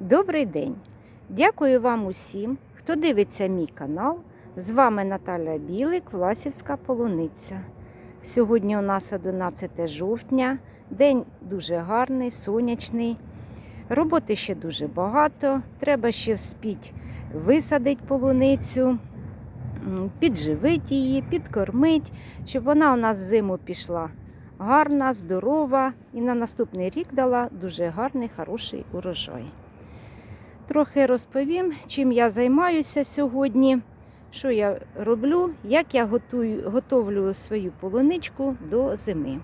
Добрий день! Дякую вам усім, хто дивиться мій канал. З вами Наталя Білик, Власівська полуниця. Сьогодні у нас 11 жовтня, день дуже гарний, сонячний. Роботи ще дуже багато. Треба ще вспіть висадити полуницю, підживити її, підкормити, щоб вона у нас зиму пішла гарна, здорова і на наступний рік дала дуже гарний, хороший урожай. Трохи розповім, чим я займаюся сьогодні, що я роблю, як я готую, готовлю свою полуничку до зими.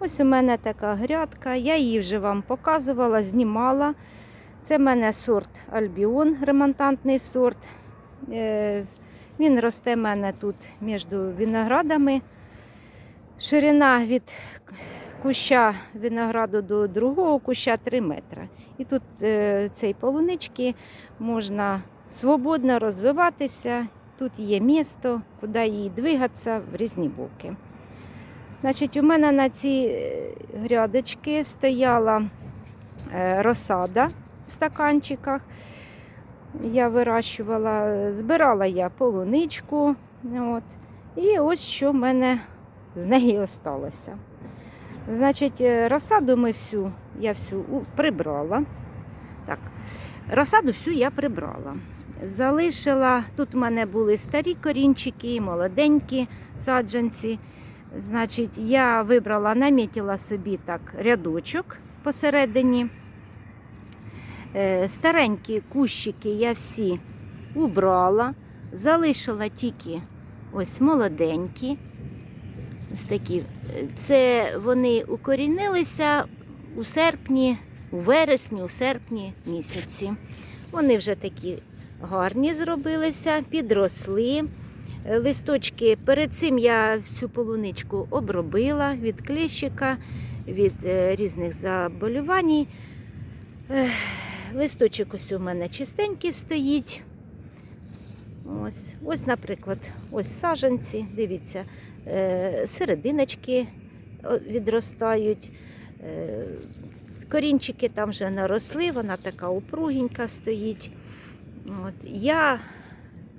Ось у мене така грядка, я її вже вам показувала, знімала. Це в мене сорт Альбіон, ремонтантний сорт. Е, Він росте в мене тут між виноградами. Ширина від куща винограду до другого куща 3 метри. І тут е, цей полунички можна свободно розвиватися. Тут є місто, куди їй двигатися в різні боки. Значить, у мене на ці е, грядочки стояла е, розсада в стаканчиках. Я вирощувала, збирала я полуничку. От. І ось що в мене з неї осталося. Значить, е, розсаду ми всю, я всю прибрала. Так, розсаду всю я прибрала. Залишила, тут в мене були старі корінчики, молоденькі саджанці. Значить, я вибрала, намітила собі так рядочок посередині. Е, Старенькі кущики я всі убрала, залишила тільки ось молоденькі. Ось. Це вони укорінилися у серпні, у вересні, у серпні місяці. Вони вже такі гарні зробилися, підросли. Листочки перед цим я всю полуничку обробила від кліщика, від е, різних заболювань. Листочок ось у мене чистенький стоїть. Ось, ось, наприклад, ось саженці, дивіться, серединочки відростають. е, Корінчики там вже наросли, вона така упругенька стоїть. От. Я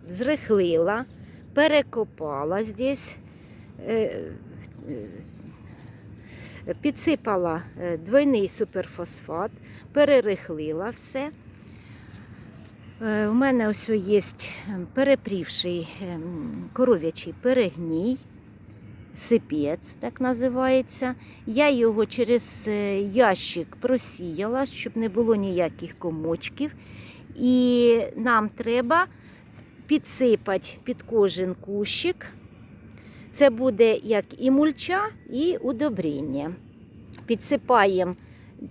зрихлила, перекопала здесь, е, е, підсипала е, двойний суперфосфат, перерихлила все. Е, У мене ось є перепрівший ем, коров'ячий перегній, сипець, так називається. Я його через е, ящик просіяла, щоб не було ніяких комочків. І нам треба підсипати під кожен кущик. Це буде як і мульча, і удобріння. Підсипаємо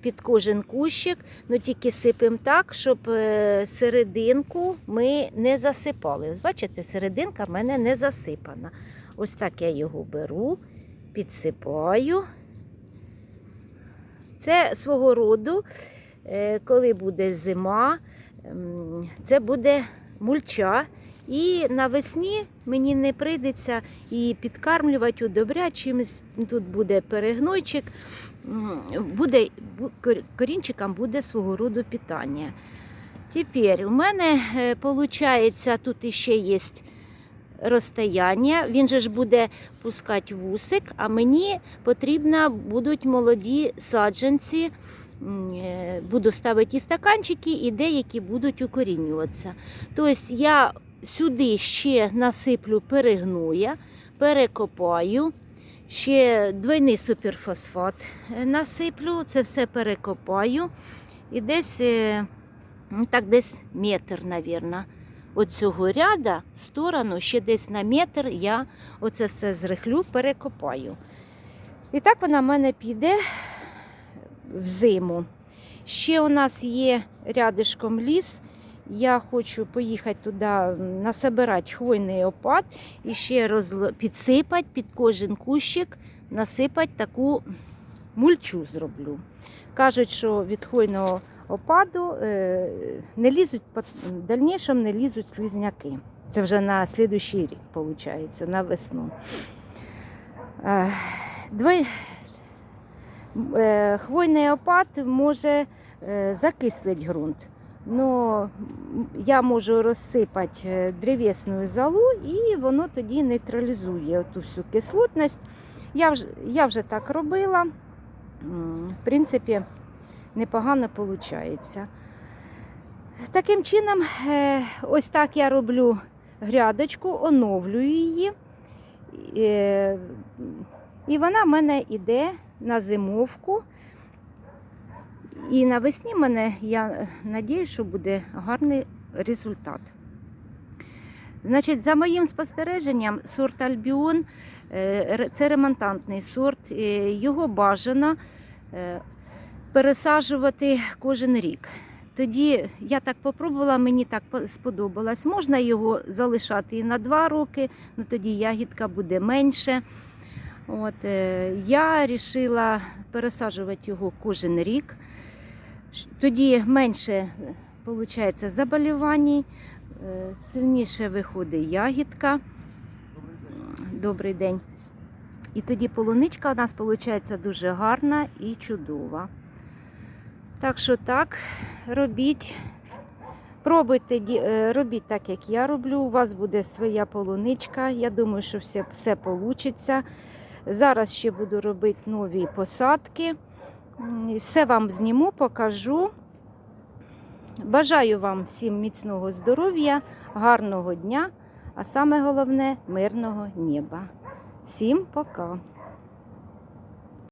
під кожен кущик, ну тільки сипемо так, щоб е, серединку ми не засипали. Бачите, серединка в мене не засипана. Ось так я його беру, підсипаю. Це свого роду, е, коли буде зима, це буде мульча. І навесні мені не прийдеться і підкармлювати удобря, чимось тут буде перегнойчик, буде, корінчикам буде свого роду питання. Тепер у мене виходить, тут іще є розстояння. Він же ж буде пускати вусик, а мені потрібно будуть молоді саджанці. Е, Буду ставити і стаканчики, і деякі будуть укорінюватися. Тобто я сюди ще насиплю перегноя, перекопаю, ще двойний суперфосфат е, насиплю, це все перекопаю. І десь, е, ну, так, десь метр, мабуть. От цього ряда в сторону, ще десь на метр я оце все зрихлю, перекопаю. І так вона в мене піде в зиму. Ще у нас є рядишком ліс. Я хочу поїхати туди, насобирати хвойний опад і ще розл... підсипати під кожен кущик, насипати таку мульчу зроблю. Кажуть, що від хвойного опаду е, не лізуть, в дальнішому не лізуть слізняки. Це вже на слідуючий рік, виходить, на весну. Е, Двой... е, Хвойний опад може закислити ґрунт. Но я можу розсипати е, древесну золу і воно тоді нейтралізує ту всю кислотність. Я вже, я вже так робила. В принципі, непогано виходить. Таким чином, е, ось так я роблю грядочку, оновлюю її. Е, І вона в мене йде на зимовку. І навесні мене, я надію, що буде гарний результат. Значить, за моїм спостереженням, сорт Альбіон е, це ремонтантний сорт. е, Його бажано е, пересаджувати кожен рік. Тоді я так попробувала, мені так сподобалось. Можна його залишати і на два роки, ну тоді ягідка буде менше. От, е, я вирішила пересаджувати його кожен рік. Тоді менше виходить заболівань, е, сильніше виходить ягідка. Добрий день. І тоді полуничка у нас виходить дуже гарна і чудова. Так що так, робіть. Пробуйте, е, робіть так, як я роблю. У вас буде своя полуничка. Я думаю, що все, все вийде. Зараз ще буду робити нові посадки. Все вам зніму, покажу. Бажаю вам всім міцного здоров'я, гарного дня, а саме головне мирного неба. Всім пока!